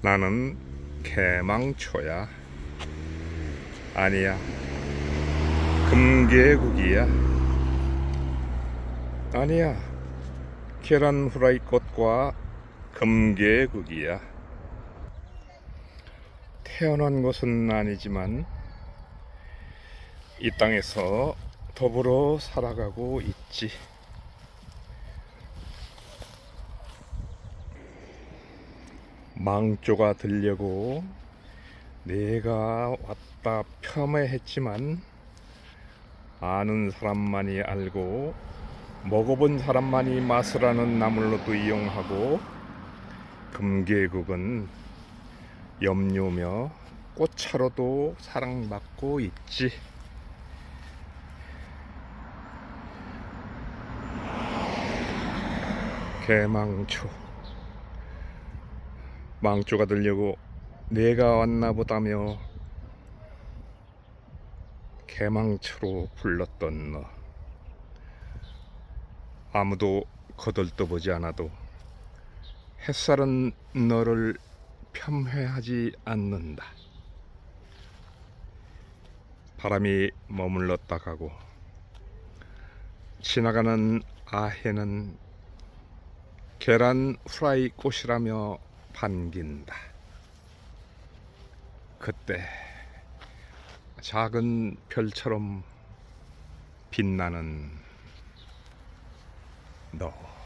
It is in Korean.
나는 개망초야. 아니야. 금계국이야. 아니야. 계란 후라이 꽃과 금계국이야. 태어난 곳은 아니지만 이 땅에서 더불어 살아가고 있지. 망조가 들려고 내가 왔다 폄훼했지만 아는 사람만이 알고 먹어본 사람만이 맛을 아는 나물로도 이용하고 금계국은 염료며 꽃차로도 사랑받고 있지. 개망초. 망조가 들려고 내가 왔나 보다며 개망초로 불렀던 너. 아무도 거들떠보지 않아도 햇살은 너를 폄훼하지 않는다. 바람이 머물렀다 가고 지나가는 아해는 계란 후라이 꽃이라며 반긴다. 그때 작은 별처럼 빛나는 너.